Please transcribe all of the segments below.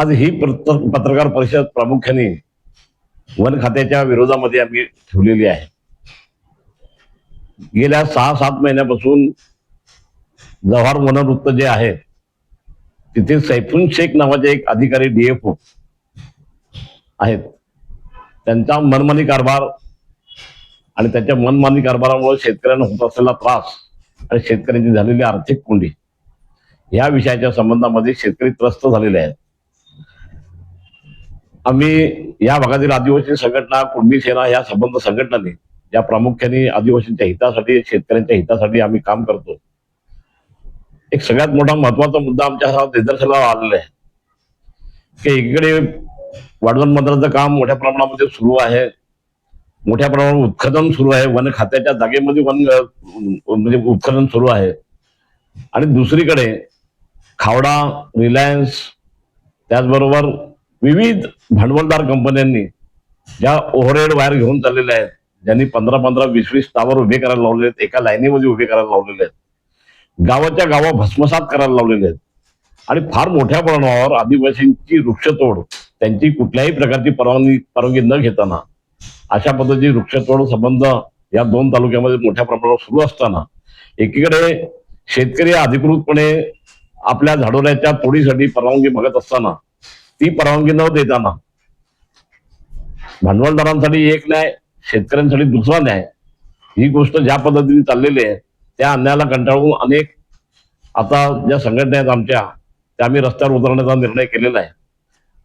आज ही पत्रकार परिषद प्रामुख्याने वन खात्याच्या विरोधामध्ये आम्ही ठेवलेली आहे. गेल्या सहा सात महिन्यापासून जव्हार वनवृत्त जे आहे तिथे सैफून शेख नावाचे एक अधिकारी डीएफओ आहेत. त्यांचा मनमानी कारभार आणि त्याच्या मनमानी कारभारामुळे शेतकऱ्यांना होत असलेला त्रास आणि शेतकऱ्यांची झालेली आर्थिक कोंडी या विषयाच्या संबंधामध्ये शेतकरी त्रस्त झालेले आहेत. आम्ही या भागातील आदिवासी संघटना कुणबी सेना या संबंध संघटनांनी या प्रामुख्याने आदिवासींच्या हितासाठी शेतकऱ्यांच्या हितासाठी आम्ही काम करतो. एक सगळ्यात मोठा महत्त्वाचा मुद्दा आमच्या निदर्शनाला आलेला आहे. की एकीकडे वाढवण मंत्राचं काम मोठ्या प्रमाणामध्ये सुरू आहे. मोठ्या प्रमाणावर उत्खनन सुरू आहे. वन खात्याच्या जागेमध्ये वन म्हणजे उत्खनन सुरू आहे. आणि दुसरीकडे खावडा रिलायन्स त्याचबरोबर विविध भांडवलदार कंपन्यांनी ज्या ओव्हरहेड वायर घेऊन चाललेल्या आहेत ज्यांनी पंधरा पंधरा वीस वीस टावर उभे करायला लावले आहेत एका लाईनीमध्ये उभे करायला लावलेले आहेत. गावाच्या गावा भस्मसात करायला लावलेले आहेत. आणि फार मोठ्या प्रमाणावर आदिवासींची वृक्षतोड त्यांची कुठल्याही प्रकारची परवानगी परवानगी न घेताना अशा पद्धतीची वृक्षतोड संबंध या दोन तालुक्यामध्ये मोठ्या प्रमाणावर सुरू असताना एकीकडे शेतकरी अधिकृतपणे आपल्या झाडोऱ्याच्या तोडीसाठी परवानगी बघत असताना ती परवानगी न देताना. भांडवलदारांसाठी एक न्याय शेतकऱ्यांसाठी दुसरा न्याय. ही गोष्ट ज्या पद्धतीने चाललेली आहे त्या अन्यायाला कंटाळून अनेक आता ज्या संघटना आहेत आमच्या त्या आम्ही रस्त्यावर उतरण्याचा निर्णय केलेला आहे.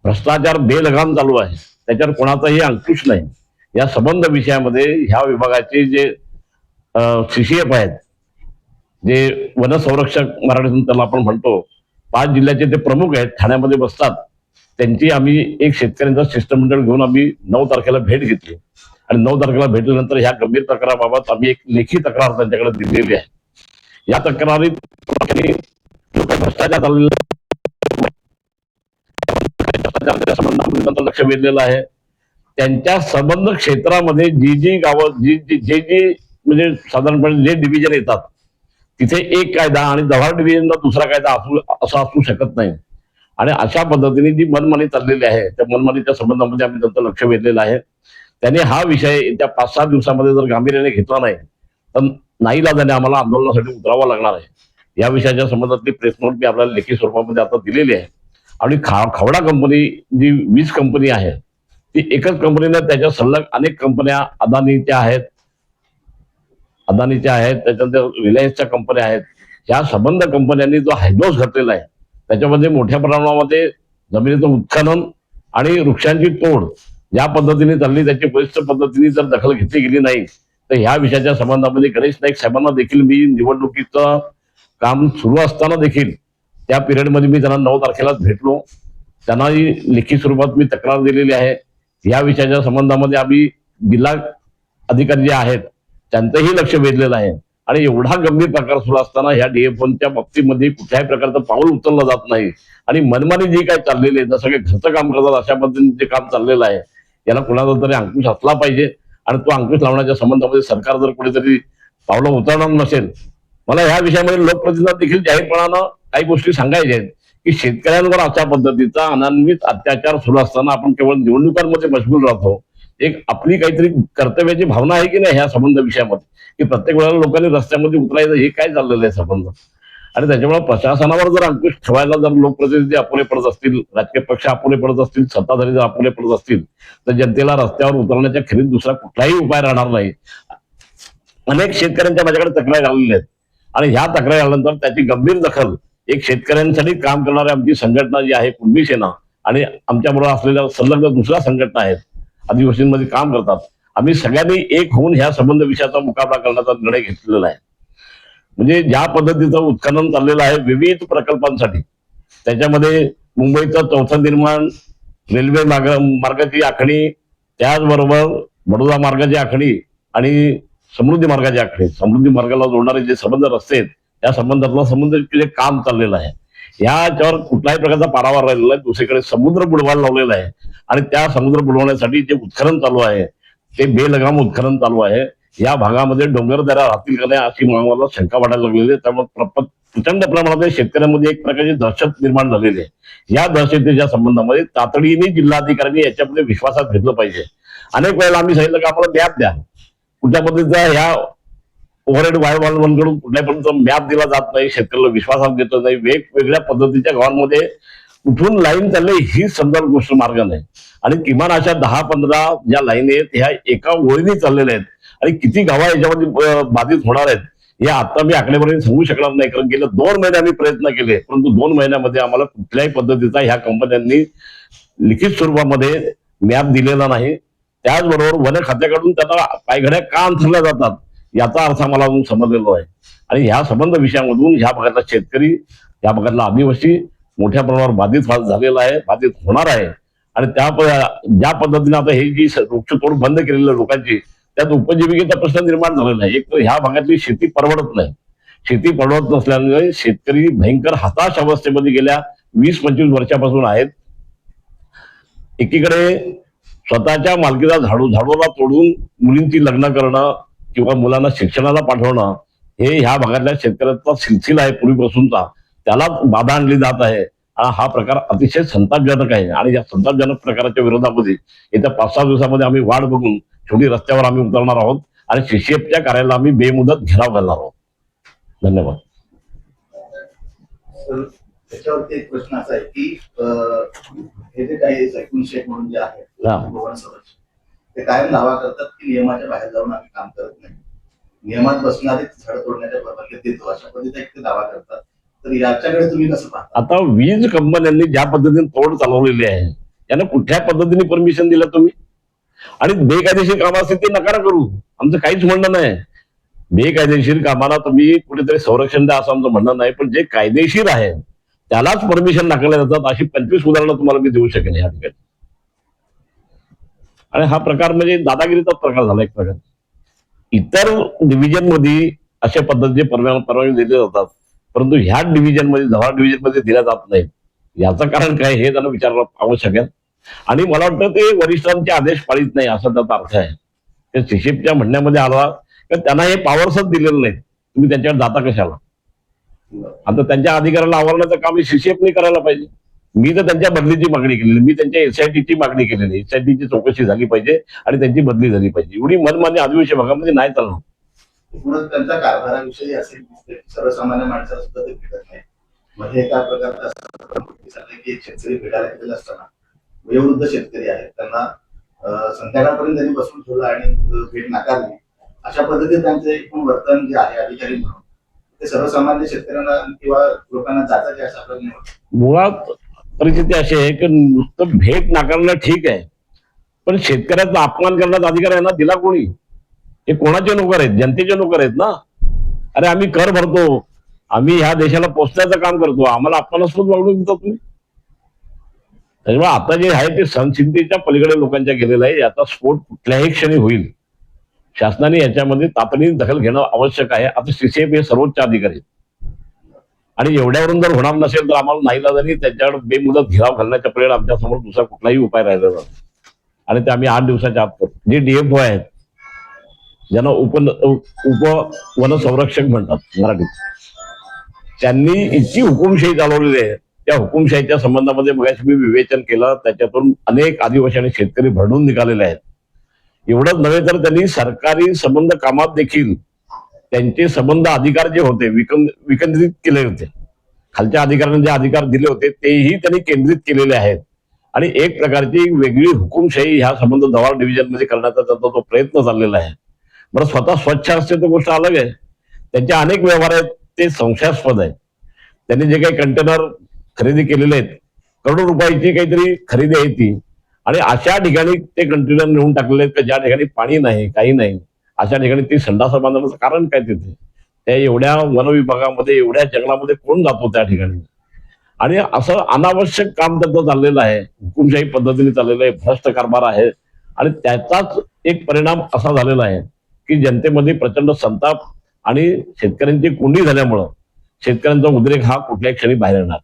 भ्रष्टाचार बेलगाम चालू आहे. त्याच्यावर कोणाचाही अंकुश नाही. या संबंध विषयामध्ये ह्या विभागाचे जे सीसीएफ आहेत जे वनसंरक्षक मराठीतून त्याला आपण म्हणतो पाच जिल्ह्याचे ते प्रमुख आहेत ठाण्यामध्ये बसतात. त्यांची आम्ही एक शेतकऱ्यांचा शिष्टमंडळ घेऊन आम्ही नऊ तारखेला भेट घेतली. आणि नऊ तारखेला भेटल्यानंतर ह्या गंभीर तक्राराबाबत आम्ही एक लेखी तक्रार त्यांच्याकडे दिलेली आहे. या तक्रारीत भ्रष्टाचार लक्ष वेधलेलं आहे. त्यांच्या संबंध क्षेत्रामध्ये जी जी गावं जी जी जे जी म्हणजे साधारणपणे जे डिव्हिजन येतात तिथे एक कायदा आणि जव्हार डिव्हिजनला दुसरा कायदा असू असा असू शकत नाही. आणि अशा पद्धतीने जी मनमानी चाललेली आहे त्या मनमानीच्या संबंधामध्ये आम्ही त्यांचं लक्ष वेधलेलं आहे. त्याने हा विषय त्या पाच सहा दिवसामध्ये जर गांभीर्याने घेतला नाही तर नाईलाजाने आम्हाला आंदोलनासाठी उतरावा लागणार आहे. या विषयाच्या संबंधातली प्रेस नोट मी आपल्याला लेखी स्वरूपामध्ये आता दिलेली आहे. आणि खा खावडा कंपनी जी वीज कंपनी आहे ती एकच कंपनीने त्याच्या सल्लग अनेक कंपन्या अदानीच्या आहेत. अदानीच्या आहेत त्याच्यानंतर रिलायन्सच्या कंपन्या आहेत. या संबंध कंपन्यांनी जो हायड्रोस घातलेला आहे त्याच्यामध्ये मोठ्या प्रमाणामध्ये जमिनीचं उत्खनन आणि वृक्षांची तोड या पद्धतीने चालली त्याची वरिष्ठ पद्धतीने जर दखल घेतली गेली नाही तर ह्या विषयाच्या संबंधामध्ये गणेश नाईक साहेबांना देखील मी निवडणुकीचं काम सुरू असताना देखील त्या पिरियडमध्ये मी त्यांना नऊ तारखेलाच भेटलो. त्यांनाही लेखी स्वरूपात मी तक्रार दिलेली आहे. या विषयाच्या संबंधामध्ये आम्ही जिल्हा अधिकारी जे आहेत त्यांचंही लक्ष वेधलेलं आहे. आणि एवढा गंभीर प्रकार सुरू असताना ह्या डीएफओनच्या बाबतीमध्ये कुठल्याही प्रकारचं पाऊल उचललं जात नाही. आणि मनमानी जे काय चाललेले आहे जसं काही घरचं काम करतात अशा पद्धतीने जे काम चाललेलं आहे याला कुणाचा तरी अंकुश असला पाहिजे. आणि तो अंकुश लावण्याच्या संबंधामध्ये सरकार जर कुठेतरी पावलं उचलणार नसेल मला ह्या विषयामध्ये लोकप्रतिनिधी देखील जाहीरपणानं काही गोष्टी सांगायच्या आहेत की शेतकऱ्यांवर अशा पद्धतीचा अनान्वित अत्याचार सुरू असताना आपण केवळ निवडणुकांमध्ये मशगूल राहतो एक आपली काहीतरी कर्तव्याची भावना आहे की नाही ह्या संबंध विषयामध्ये? की प्रत्येक वेळेला लोकांनी रस्त्यामध्ये उतरायचं हे काय चाललेलं आहे संबंध? आणि त्याच्यामुळे प्रशासनावर जर अंकुश ठेवायला जर लोकप्रतिनिधी अपुरे पडत असतील राजकीय पक्ष अपुरे पडत असतील सत्ताधारी जर अपुरे पडत असतील तर जनतेला रस्त्यावर उतरण्याच्या खेरीत दुसरा कुठलाही उपाय राहणार नाही. अनेक शेतकऱ्यांच्या माझ्याकडे तक्रारी आलेल्या आहेत. आणि ह्या तक्रारी आल्यानंतर त्याची गंभीर दखल एक शेतकऱ्यांसाठी काम करणारी आमची संघटना जी आहे कुणबी सेना आणि आमच्याबरोबर असलेल्या संलग्न दुसऱ्या संघटना आहेत. आदिवासींमध्ये काम करतात. आम्ही सगळ्यांनी एक होऊन ह्या संबंध विषयाचा मुकाबला करण्याचा निर्णय घेतलेला आहे. म्हणजे ज्या पद्धतीचं उत्खनन चाललेलं आहे विविध प्रकल्पांसाठी त्याच्यामध्ये मुंबईचं चौथं निर्माण रेल्वे मार्ग मार्गाची आखणी त्याचबरोबर बडोदा मार्गाची आखणी आणि समृद्धी मार्गाची आखणी. समृद्धी मार्गाला जोडणारे जे संबंध रस्ते आहेत त्या संबंधातला संबंध जे काम चाललेलं आहे. याच्यावर कुठल्याही प्रकारचा पारावार राहिलेला आहे दुसरीकडे समुद्र बुडवायला लावलेला आहे. आणि त्या समुद्र बुडवण्यासाठी जे उत्खनन चालू आहे ते बेलगाम उत्खनन चालू आहे. या भागामध्ये डोंगरदऱ्या राहतील का नाही अशी मला शंका वाटायला लागलेली आहे. त्यामुळे प्रचंड प्रमाणात शेतकऱ्यांमध्ये एक प्रकारची दहशत निर्माण झालेली आहे. या दहशतीच्या संबंधामध्ये तातडीने जिल्हाधिकाऱ्यांनी याच्यामध्ये विश्वासात घेतलं पाहिजे. अनेक वेळेला आम्ही सांगितलं की आम्हाला मॅप द्या. कुठल्या पद्धतीचा ह्या ओव्हरहेड वायरवालकडून कुठल्या पण मॅप दिला जात नाही. शेतकऱ्याला विश्वासात घेतलं नाही. वेगवेगळ्या पद्धतीच्या गावांमध्ये कुठून लाईन चालले ही समजा गोष्ट मार्ग नाही. आणि किमान अशा दहा पंधरा ज्या लाईन आहेत ह्या एका ओळीने चाललेल्या आहेत. आणि किती गावा याच्यामध्ये बाधित होणार आहेत हे आता मी आकडेवारी सांगू शकणार नाही कारण गेल्या दोन महिने आम्ही प्रयत्न केले परंतु दोन महिन्यामध्ये आम्हाला कुठल्याही पद्धतीचा ह्या कंपन्यांनी लिखित स्वरूपामध्ये मॅप दिलेला नाही. त्याचबरोबर वन खात्याकडून त्यांना पायघड्या का अंथरल्या जातात याचा अर्थ आम्हाला अजून समजलेला आहे आणि ह्या संबंध विषयामधून ह्या भागातला शेतकरी या भागातला आदिवासी मोठ्या प्रमाणावर बाधित झालेला आहे बाधित होणार आहे. आणि त्या ज्या पद्धतीने आता हे जी वृक्षतोड बंद केलेली आहे लोकांची त्यात उपजीविकेचा प्रश्न निर्माण झालेला आहे. एक तर ह्या भागातली शेती परवडत नाही. शेती परवडत नसल्यामुळे शेतकरी भयंकर हताश अवस्थेमध्ये गेल्या वीस पंचवीस वर्षापासून आहेत. एकीकडे स्वतःच्या मालकीचा झाडू झाडूला तोडून मुलींची लग्न करणं किंवा मुलांना शिक्षणाला पाठवणं हे ह्या भागातल्या शेतकऱ्याचा सिलसिला आहे पूर्वीपासूनचा. त्याला बाधा आणली जात आहे. हा प्रकार अतिशय संतापजनक आहे. आणि या संतापजनक प्रकाराच्या विरोधामध्ये येत्या पाच सहा दिवसामध्ये आम्ही वाट बघून छोटी रस्त्यावर आम्ही उतरणार आहोत आणि सीसीएफच्या कार्याला आम्ही बेमुदत घेराव घालणार आहोत. धन्यवाद. त्याच्यावरती एक प्रश्न असा आहे की हे जे काही म्हणून जे हा. सदस्य ते कायम दावा करतात की नियमाच्या बाहेर जाऊन आम्ही काम करत नाही. नियमात बसणारे झाड तोडण्याच्या परवानगी देतो अशा पद्धतीचा एक ते दावा करतात. तर याच्याकडे तुम्ही कसं पाहता? आता वीज कंपन्यांनी ज्या पद्धतीने तोड चालवलेली आहे यांना कुठल्या पद्धतीने परमिशन दिलं तुम्ही? आणि बेकायदेशीर काम असतील ते नकार करू. आमचं काहीच म्हणणं नाही. बेकायदेशीर कामाला तुम्ही कुठेतरी संरक्षण द्या असं आमचं म्हणणं नाही पण जे कायदेशीर आहे त्यालाच परमिशन नाकारल्या जातात अशी पंचवीस उदाहरणं तुम्हाला मी देऊ शकेन या ठिकाणी. आणि हा प्रकार म्हणजे दादागिरीचाच प्रकार झाला एक प्रकार. इतर डिव्हिजनमध्ये अशा पद्धतीचे परवानगी दिले जातात. परंतु ह्या डिव्हिजनमध्ये जव्हार डिव्हिजनमध्ये जात नाही याचं कारण काय हे त्यांना विचारणं आवश्यक आहे आणि मला वाटतं ते वरिष्ठांचे आदेश पाळीत नाही असा त्याचा अर्थ आहे. ते शिशिपच्या म्हणण्यामध्ये आला तर त्यांना हे पॉवर्सच दिलेलं नाही तुम्ही त्यांच्यावर जाता कशाला? आता त्यांच्या अधिकाराला आवरण्याचं काम सीसीएफने करायला पाहिजे. मी तर त्यांच्या बदलीची मागणी केलेली मी त्यांच्या एसआयटीची मागणी केलेली. एसआयटीची चौकशी झाली पाहिजे आणि त्यांची बदली झाली पाहिजे. एवढी मनमान्य आदिवासी भागामध्ये नाही चालणार. म्हणून त्यांच्या कारभाराविषयी असे दिसते. सर्वसामान्य माणसाला सुद्धा ते भेटत नाही. म्हणजे एका प्रकारचा की एक शेतकरी भेटायला गेलेला असताना वयोवृद्ध शेतकरी आहेत. त्यांना संध्याकाळपर्यंत त्यांनी बसून ठेवलं आणि भेट नाकारली. अशा पद्धतीने त्यांचं एकूण वर्तन जे आहे अधिकारी म्हणून ते सर्वसामान्य शेतकऱ्यांना किंवा लोकांना जाताचे अशा प्रकारे नाही मुळात परिस्थिती अशी आहे की नुसतं भेट नाकारणं ठीक आहे. पण शेतकऱ्याचा अपमान करण्याचा अधिकार यांना दिला कोणी? हे कोणाचे नोकर आहेत? जनतेचे नोकर आहेत ना? अरे आम्ही कर भरतो. आम्ही ह्या देशाला पोचण्याचं काम करतो. आम्हाला अपमानास्पद वागणूक देतो तुम्ही. त्याच्यामुळे आता जे आहे ते सहनशीलतेच्या पलीकडे लोकांच्या गेलेलं आहे. याचा स्फोट कुठल्याही क्षणी होईल. शासनाने याच्यामध्ये तातडीने दखल घेणं आवश्यक आहे. आता सीसीएफ हे सर्वोच्च अधिकारी आहेत. आणि एवढ्यावरून जर होणार नसेल तर आम्हाला नाही जरी त्याच्यावर बेमुदत घिराव घालण्याच्या पर्यंत आमच्यासमोर दुसरा कुठलाही उपाय राहिलेला नाही. आणि ते आम्ही आठ दिवसाच्या आत करतो. जे डीएफओ आहेत ज्यांना उप उप वन संरक्षक म्हणतात मराठीत. त्यांनी इतकी हुकुमशाही चालवलेली आहे. त्या हुकुमशाहीच्या संबंधामध्ये मगाशी मी विवेचन केलं. त्याच्यातून अनेक आदिवासी आणि शेतकरी भरडून निघालेले आहेत. एवढंच नव्हे तर त्यांनी सरकारी संबंध कामात देखील त्यांचे संबंध अधिकार जे होते विकं विकेंद्रित केले होते. खालच्या अधिकाऱ्यांना जे अधिकार दिले होते तेही त्यांनी केंद्रित केलेले आहेत. आणि एक प्रकारची वेगळी हुकुमशाही ह्या संबंध दवार डिव्हिजनमध्ये करण्याचा त्यांचा तो प्रयत्न चाललेला आहे बरं स्वतः स्वच्छ असते तर गोष्ट अलग आहे. त्यांचे अनेक व्यवहार आहेत ते संशयास्पद आहेत. त्यांनी जे काही कंटेनर खरेदी केलेले आहेत करोडो रुपयाची काहीतरी खरेदी आहे ती. आणि अशा ठिकाणी ते कंटेनर नेऊन टाकलेले आहेत का ज्या ठिकाणी पाणी नाही काही नाही अशा ठिकाणी ती संडास बांधण्याचं कारण काय तिथे? त्या एवढ्या वन विभागामध्ये एवढ्या जंगलामध्ये कोण जातो त्या ठिकाणी? आणि असं अनावश्यक काम त्यांचं चाललेलं आहे हुकुमशाही पद्धतीने चाललेलं आहे भ्रष्ट कारभार आहे. आणि त्याचाच एक परिणाम असा झालेला आहे. की जनतेमध्ये प्रचंड संताप आणि शेतकऱ्यांची कोंडी झाल्यामुळं शेतकऱ्यांचा उद्रेक हा कुठल्याही क्षणी बाहेर येणार.